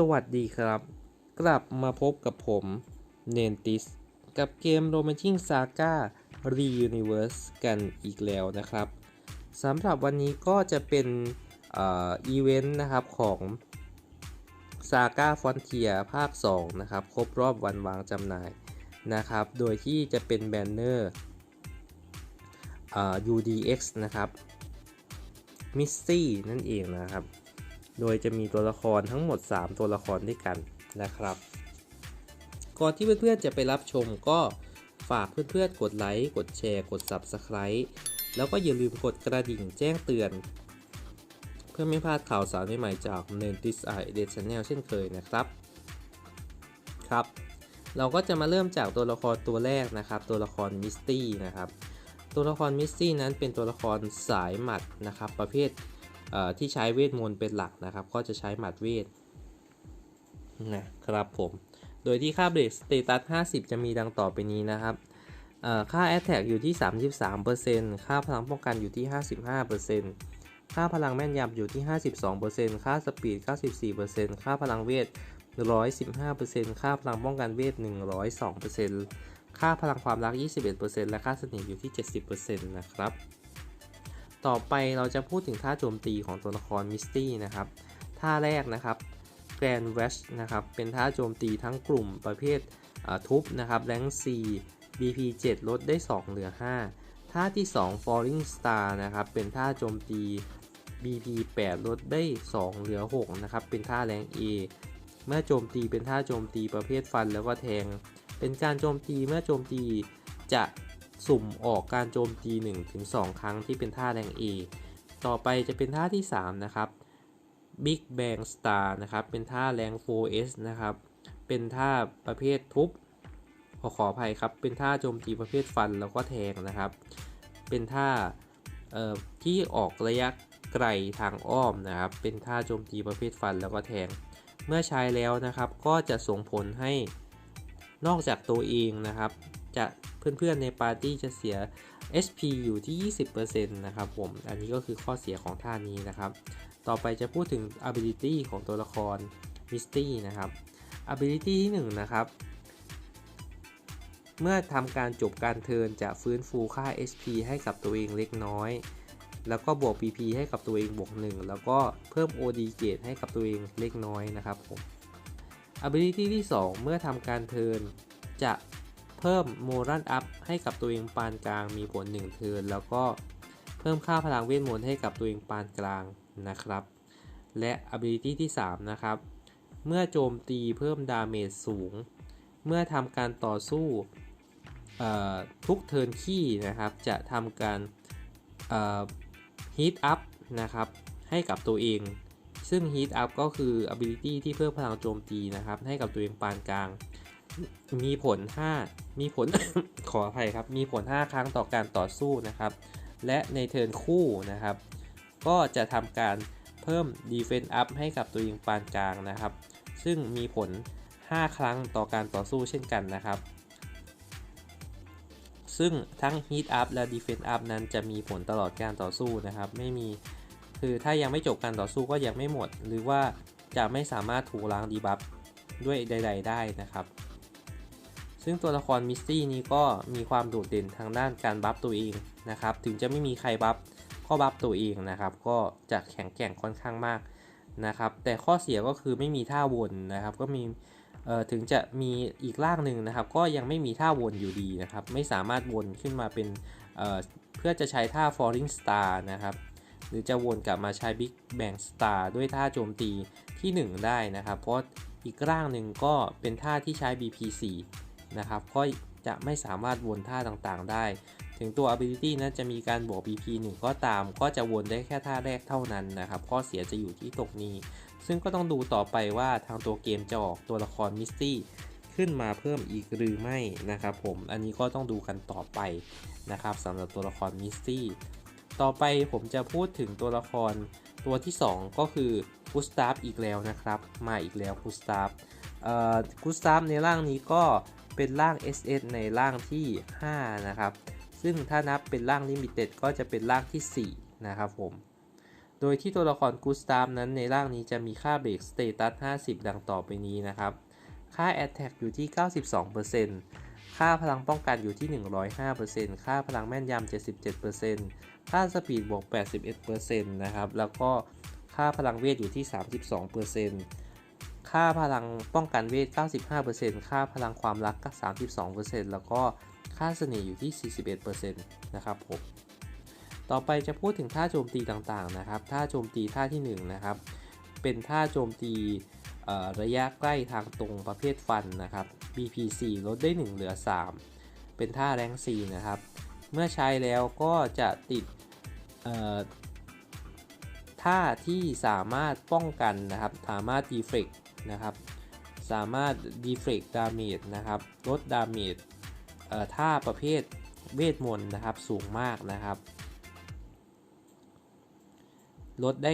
สวัสดีครับ กลับมาพบกับผมเนนติสกับเกม r o m a n c i n g Saga Reuniverse กันอีกแล้วนะครับสำหรับวันนี้ก็จะเป็นอีเวนต์นะครับของ Saga Frontier ภาค 2 นะครับ ครบรอบวันวางจำหน่ายนะครับ โดยที่จะเป็นแบนเนอร์ UDX นะครับมิสซี่นั่นเองนะครับ โดยจะมีตัวละครทั้งหมด 3 ตัวละครด้วยกันนะครับ ก่อนที่เพื่อนๆจะไปรับชมก็ฝากเพื่อนๆกดไลค์ กดแชร์ กด Subscribe แล้วก็อย่าลืมกดกระดิ่งแจ้งเตือน เพื่อไม่พลาดข่าวสารใหม่ๆจาก n e n t i s i d e Channel เช่นเคยนะครับ ครับ เราก็จะมาเริ่มจากตัวละครตัวแรกนะครับ ตัวละครมิสตี้นะครับ ตัวละครมิสตี้นั้นเป็นตัวละครสายหมัดนะครับประเภท ที่ใช้เวทมนต์เป็นหลักนะครับ ก็จะใช้หมัดเวทนะครับผม โดยที่ค่าเบรกสเตตัส 50 จะมีดังต่อไปนี้นะครับค่า Attack อยู่ที่ 33%ค่าพลังป้องกันอยู่ที่ 55%ค่าพลังแม่นยำอยู่ที่ 52%ค่าสปีด 94%ค่าพลังเวท 115%ค่าพลังป้องกันเวท 102%ค่าพลังความรัก 21%และค่าสนิทอยู่ที่ 70%นะครับ ต่อไปเราจะพูดถึงท่าโจมตีของตัวละครมิสตี้นะครับ ท่าแรกนะครับแกรนเวชนะครับ เป็นท่าโจมตีทั้งกลุ่มประเภททุบนะครับแรง C BP 7 ลดได้ 2 เหลือ 5 ท่าที่ 2 Falling Star นะครับ เป็นท่าโจมตี BP 8 ลดได้ 2 เหลือ 6 นะครับ เป็นท่าแรง A เมื่อโจมตีเป็นท่าโจมตีประเภทฟันแล้วก็แทง เป็นการโจมตีเมื่อโจมตีจะ สุ่มออกการโจมตี 1-2 ครั้งที่เป็นท่าแรง A ต่อไปจะเป็นท่าที่ 3 นะครับ Big Bang Star นะครับ เป็นท่าแรง 4S นะครับ เป็นท่าประเภททุบขอขออภัยครับ เป็นท่าโจมตีประเภทฟันแล้วก็แทงนะครับ เป็นท่าที่ออกระยะไกลทางอ้อมนะครับ เป็นท่าโจมตีประเภทฟันแล้วก็แทง เมื่อใช้แล้วนะครับ ก็จะส่งผลให้นอกจากตัวเองนะครับ จะเพื่อนๆในปาร์ตี้จะเสีย HP อยู่ที่ 20%นะครับผม อันนี้ก็คือข้อเสียของท่านี้นะครับ ต่อไปจะพูดถึง ability ของตัวละคร Misty นะครับ ability ที่1นะครับเมื่อทำการจบการเทินจะฟื้นฟูค่า HP ให้กับตัวเองเล็กน้อย แล้วก็บวก PP ให้กับตัวเองบวก 1 แล้วก็เพิ่ม OD เกรดให้กับตัวเองเล็กน้อยนะครับผม ability ที่ 2 เมื่อทำการเทินจะ เพิ่มโมรันอัพให้กับตัวเองปานกลางมีผล1เทิร์นแล้วก็เพิ่มค่าพลังเวทมนต์ให้กับตัวเองปานกลางนะครับ และ ability ที่ 3 นะครับ เมื่อโจมตีเพิ่มดาเมจสูง เมื่อทำการต่อสู้ทุกเทิร์นขี้นะครับ จะทำการฮีทอัพนะครับ ให้กับตัวเอง ซึ่งฮีทอัพก็คือ ability ที่เพิ่มพลังโจมตีนะครับ ให้กับตัวเองปานกลาง มีผล 5 มีผล ขออภัยครับ มีผล 5 ครั้งต่อการต่อสู้นะครับ และในเทิร์นคู่นะครับ ก็จะทำการเพิ่ม Defense Up ให้กับตัวเองปานกลางนะครับ ซึ่งมีผล 5 ครั้งต่อการต่อสู้เช่นกันนะครับ ซึ่งทั้ง Heat Up และ Defense Up นั้นจะมีผลตลอดการต่อสู้นะครับ ไม่มี คือถ้ายังไม่จบการต่อสู้ก็ยังไม่หมด หรือว่าจะไม่สามารถถูกล้างดีบัฟด้วยใด ๆ ได้นะครับ ซึ่งตัวละครมิสตี้นี้ก็มีความโดดเด่นทางด้านการบัฟตัวเองนะครับ ถึงจะไม่มีใครบัฟก็บัฟตัวเองนะครับ ก็จะแข็งแกร่งค่อนข้างมากนะครับ แต่ข้อเสียก็คือไม่มีท่าวนนะครับ ก็มีถึงจะมีอีกล่างหนึ่งนะครับ ก็ยังไม่มีท่าวนอยู่ดีนะครับ ไม่สามารถวนขึ้นมาเป็นเเพื่อจะใช้ท่า falling star นะครับ หรือจะวนกลับมาใช้ big bang star ด้วยท่าโจมตีที่ 1 ได้นะครับ เพราะอีกร่างหนึ่งก็เป็นท่าที่ใช้ BP4 นะครับก็จะไม่สามารถวนท่าต่างๆได้ ถึงตัว ability นั้นจะมีการบวก BP 1 ก็ตาม ก็จะวนได้แค่ท่าแรกเท่านั้นนะครับ ข้อเสียจะอยู่ที่ตรงนี้ ซึ่งก็ต้องดูต่อไปว่าทางตัวเกมจะออกตัวละครมิสตี้ขึ้นมาเพิ่มอีกหรือไม่นะครับผม อันนี้ก็ต้องดูกันต่อไปนะครับสำหรับตัวละครมิสตี้ ต่อไปผมจะพูดถึงตัวละครตัวที่ 2 ก็คือกุสตาฟอีกแล้วนะครับ มาอีกแล้วกุสตาฟกุสตาฟในร่างนี้ก็ เป็นร่าง SS ในร่างที่ 5 นะครับ ซึ่งถ้านับเป็นร่างลิมิเต็ดก็จะเป็นร่างที่ 4 นะครับผม โดยที่ตัวละครกูสตาฟนั้นในร่างนี้จะมีค่าเบรกสเตตัส 50 ดังต่อไปนี้นะครับ ค่า Attack อยู่ที่ 92%ค่าพลังป้องกันอยู่ที่ 105%ค่าพลังแม่นยำ 77%ค่าสปีดบวก 81%นะครับ แล้วก็ค่าพลังเวทอยู่ที่ 32% ค่าพลังป้องกันเวท 95%ค่าพลังความรักก็32%แล้วก็ค่าเสน่ห์อยู่ที่ 41%นะครับผม ต่อไปจะพูดถึงท่าโจมตีต่างๆนะครับ ท่าโจมตีท่าที่ 1 นะครับ เป็นท่าโจมตีระยะใกล้ทางตรงประเภทฟันนะครับ BP4 ลดได้ 1 เหลือ 3 เป็นท่าแรง4นะครับ เมื่อใช้แล้วก็จะติดท่าที่สามารถป้องกันนะครับ สามารถดีเฟก นะครับ สามารถดีเฟกดาเมจนะครับ ลดดาเมจท่าประเภทเวทมนต์นะครับสูงมากนะครับ ลดได้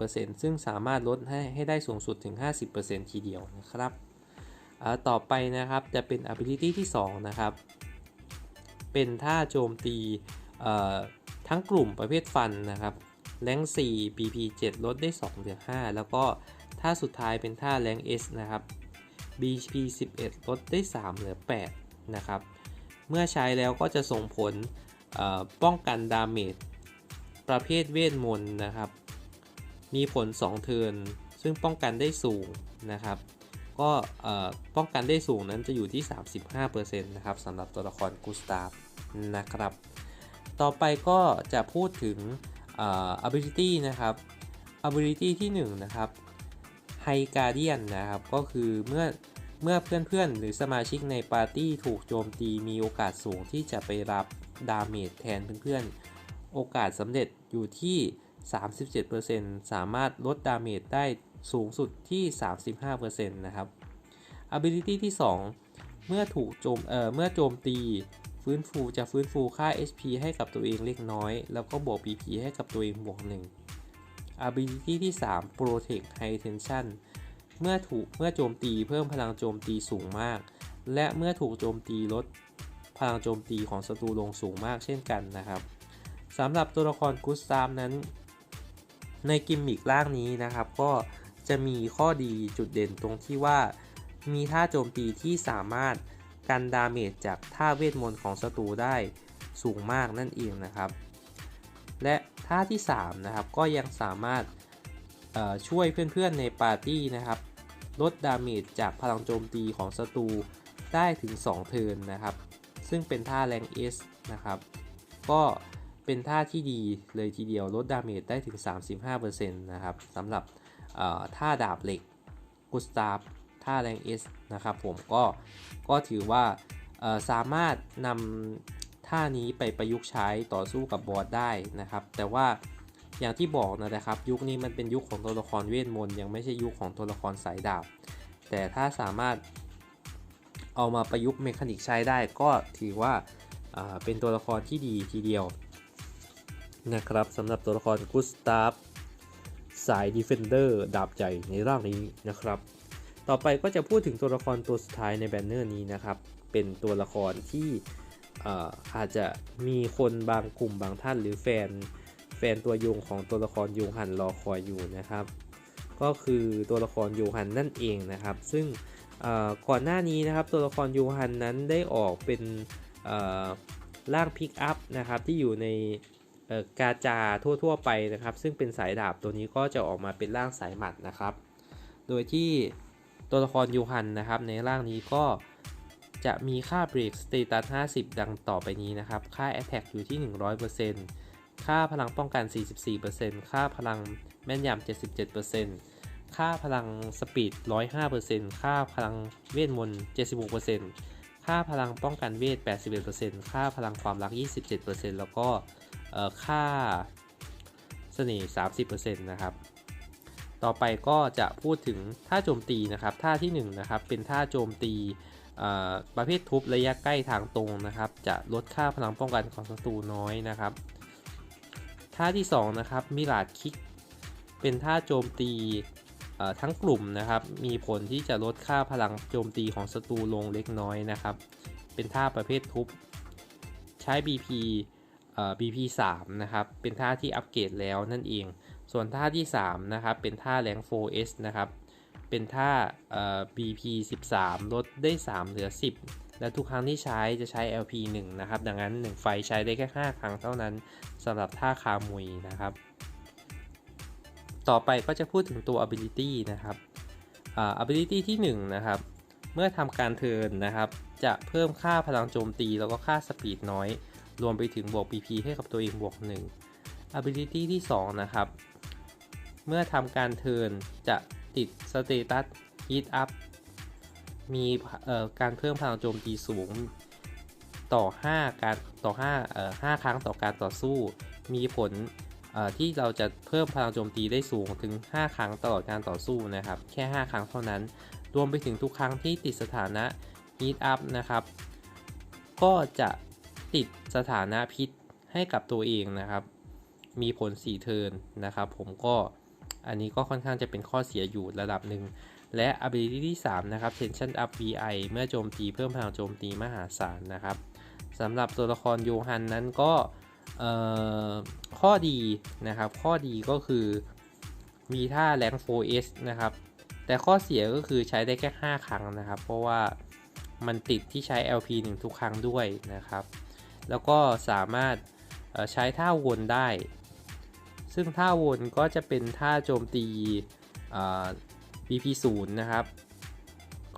50%ซึ่งสามารถลดให้ให้ได้สูงสุดถึง 50%ทีเดียวนะครับต่อไปนะครับจะเป็น ability ที่ 2 นะครับ เป็นท่าโจมตีทั้งกลุ่มประเภทฟันนะครับแรง4 BP 7 ลดได้2.5แล้วก็ ท่าสุดท้ายเป็นท่าแรง S นะครับ BP 11 ลดได้ 3 เหลือ 8 นะครับ เมื่อใช้แล้วก็จะส่งผลป้องกันดาเมจประเภทเวทมนต์นะครับ มีผล 2 เทินซึ่งป้องกันได้สูงนะครับ ก็ป้องกันได้สูงนั้นจะอยู่ที่ 35%นะครับสำหรับตัวละครกูสตาฟนะครับ ต่อไปก็จะพูดถึง ability นะครับ ability ที่ 1 นะครับ High Guardian นะครับก็คือเมื่อเมื่อเพื่อนๆ หรือสมาชิกในปาร์ตี้ถูกโจมตีมีโอกาสสูงที่จะไปรับดาเมจแทนเพื่อนๆ โอกาสสำเร็จอยู่ที่ 37%สามารถลดดาเมจได้สูงสุดที่ 35%นะครับ ability ที่ 2 เมื่อถูกโจมเอ่อเมื่อโจมตีฟื้นฟูจะฟื้นฟูค่า HP ให้กับตัวเองเล็กน้อย แล้วก็บวก BP ให้กับตัวเองบวก1 ability ที่ 3 protect high tension เมื่อถูกเมื่อโจมตีเพิ่มพลังโจมตีสูงมาก และเมื่อถูกโจมตีลดพลังโจมตีของศัตรูลงสูงมากเช่นกันนะครับสำหรับตัวละครกุสตามนั้น ในกิมมิกล่างนี้นะครับ ก็จะมีข้อดีจุดเด่นตรงที่ว่า มีท่าโจมตีที่สามารถกันดาเมจจากท่าเวทมนต์ของศัตรูได้สูงมากนั่นเองนะครับ และท่าที่ 3 นะครับ ก็ยังสามารถช่วยเพื่อนๆในปาร์ตี้นะครับ ลดดาเมจจากพลังโจมตีของศัตรูได้ถึง 2 เทิร์นนะครับ ซึ่งเป็นท่าแรง S นะครับ ก็เป็นท่าที่ดีเลยทีเดียวลดดาเมจได้ถึง 35%นะครับสำหรับท่าดาบเหล็กกุสตาฟท่าแรง S นะครับผมก็ก็ถือว่าสามารถนำ ท่านี้ไปประยุกต์ใช้ต่อสู้กับบอสได้นะครับ แต่ว่าอย่างที่บอกนะครับ ยุคนี้มันเป็นยุคของตัวละครเวทมนต์ยังไม่ใช่ยุคของตัวละครสายดาบ แต่ถ้าสามารถเอามาประยุกต์เมคานิกใช้ได้ก็ถือว่าเป็นตัวละครที่ดีทีเดียวนะครับสำหรับตัวละครกุสตาฟสายดีเฟนเดอร์ดาบใจในร่างนี้นะครับ ต่อไปก็จะพูดถึงตัวละครตัวสุดท้ายในแบนเนอร์นี้นะครับ เป็นตัวละครที่ อาจจะมีคนบางกลุ่มบางท่านหรือแฟนแฟนตัวยงของตัวละครยูฮันรอคอยอยู่นะครับ ก็คือตัวละครยูฮันนั่นเองนะครับ ซึ่งก่อนหน้านี้นะครับตัวละครยูฮันนั้นได้ออกเป็นร่างพิกอัพนะครับที่อยู่ในกาจาทั่ว ๆ ไปนะครับ ซึ่งเป็นสายดาบตัวนี้ก็จะออกมาเป็นร่างสายหมัดนะครับ โดยที่ตัวละครยูฮันนะครับในร่างนี้ก็ จะมีค่าเบรกสเตตัส50 ดังต่อไปนี้นะครับ ค่า Attack อยู่ที่ 100%ค่าพลังป้องกัน 44%ค่าพลังแม่นยำ 77%ค่าพลังสปีด 105%ค่าพลังเวทมนต์ 76%ค่าพลังป้องกันเวท 81%ค่าพลังความรัก 27%แล้วก็ค่าเสน่ห์ 30%นะครับต่อไปก็จะพูดถึงท่าโจมตีนะครับ ท่าที่1นนะครับเป็นท่าโจมตี ประเภททุบระยะใกล้ทางตรงนะครับ จะลดค่าพลังป้องกันของศัตรูน้อยนะครับท่าที่2นะครับมิลาดคิก เป็นท่าโจมตีทั้งกลุ่มนะครับ มีผลที่จะลดค่าพลังโจมตีของศัตรูลงเล็กน้อยนะครับ เป็นท่าประเภททุบ ใช้ BP BP 3นะครับ เป็นท่าที่อัปเกรดแล้วนั่นเอง ส่วนท่าที่ 3 นะครับ เป็นท่าแรง 4S นะครับ เป็นท่า BP 13 ลดได้ 3 เหลือ 10 และทุกครั้งที่ใช้จะใช้ LP 1 นะครับ ดังนั้น 1 ไฟใช้ได้แค่ 5 ครั้งเท่านั้นสำหรับท่าคามุยนะครับ ต่อไปก็จะพูดถึงตัว ability นะครับ ability ที่ 1 นะครับ เมื่อทำการเทิร์นนะครับ จะเพิ่มค่าพลังโจมตีแล้วก็ค่าสปีดน้อย รวมไปถึงบวก PP ให้กับตัวเองบวก 1 ability ที่ 2 นะครับ เมื่อทำการเทิร์นจะ ติดสเตตัส heat up มีการเพิ่มพลังโจมตีสูงต่อ 5 การต่อ5เอ่อ5ครั้งต่อการต่อสู้ มีผลที่เราจะเพิ่มพลังโจมตีได้สูงถึง 5 ครั้งตลอดการต่อสู้นะครับ แค่ 5 ครั้งเท่านั้น รวมไปถึงทุกครั้งที่ติดสถานะ heat up นะครับ ก็จะติดสถานะพิษให้กับตัวเองนะครับ มีผล4เทิร์นนะครับ ผมก็ อันนี้ก็ค่อนข้างจะเป็นข้อเสียอยู่ระดับหนึ่ง และ ability ที่ 3 นะครับ tension up VI เมื่อโจมตีเพิ่มพลังโจมตีมหาศาลนะครับสำหรับตัวละครโยฮันนั้นก็ข้อดีนะครับ ข้อดีก็คือมีท่าแรง 4S นะครับ แต่ข้อเสียก็คือใช้ได้แค่ 5 ครั้งนะครับ เพราะว่ามันติดที่ใช้ LP 1 ทุกครั้งด้วยนะครับ แล้วก็สามารถใช้ท่าวนได้ ซึ่งท่าวนก็จะเป็นท่าโจมตี BP 0 นะครับ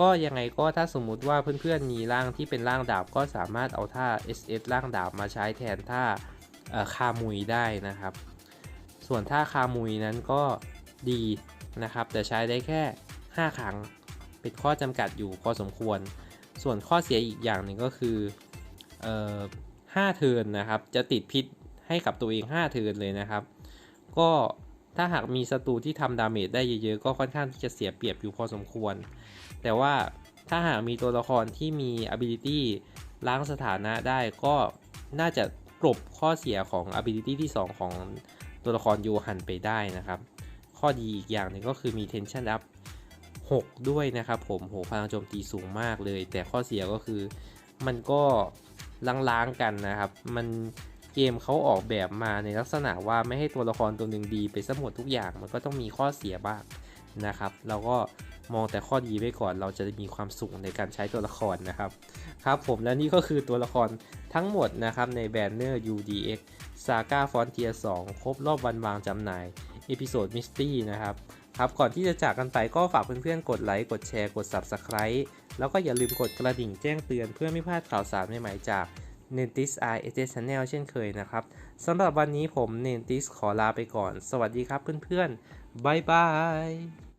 ก็ยังไงก็ถ้าสมมุติว่าเพื่อนๆมีร่างที่เป็นร่างดาบก็สามารถเอาท่า SS ร่างดาบมาใช้แทนท่าคามุยได้นะครับ ส่วนท่าคามุยนั้นก็ดีนะครับ แต่ใช้ได้แค่ 5 ครั้ง เป็นข้อจำกัดอยู่พอสมควร ส่วนข้อเสียอีกอย่างหนึ่งก็คือออ5เทิร์นนะครับ จะติดพิษให้กับตัวเอง 5 เทิร์นเลยนะครับ ก็ถ้าหากมีศัตรูที่ทำดาเมจได้เยอะๆ ก็ค่อนข้างที่จะเสียเปรียบอยู่พอสมควร แต่ว่าถ้าหากมีตัวละครที่มี ability ล้างสถานะได้ก็น่าจะกลบข้อเสียของ ability ที่ 2 ของตัวละครโยฮันไปได้นะครับ ข้อดีอีกอย่างหนึ่งก็คือมี tension up 6 ด้วยนะครับผมโหพลังโจมตีสูงมากเลย แต่ข้อเสียก็คือมันก็ล้างๆกันนะครับ มัน เกมเขาออกแบบมาในลักษณะว่าไม่ให้ตัวละครตัวหนึ่งดีไปซะหมดทุกอย่างมันก็ต้องมีข้อเสียบ้างนะครับ เราก็มองแต่ข้อดีไว้ก่อน เราจะมีความสุขในการใช้ตัวละครนะครับ ครับผมและนี่ก็คือตัวละครทั้งหมดนะครับในแบนเนอร์ UDX Saga Frontier 2 ครบรอบวันวางจำหน่ายเอพิโซดมิสตี้นะครับครับ ก่อนที่จะจากกันไปก็ฝากเพื่อนๆ กดไลค์ กดแชร์ กด Subscribe แล้วก็อย่าลืมกดกระดิ่งแจ้งเตือนเพื่อไม่พลาดข่าวสารใหม่ๆจาก n e n t i s i s Channel เช่นเคยนะครับสำหรับวันนี้ผม n e n t i s ขอลาไปก่อน สวัสดีครับเพื่อนๆบายบาย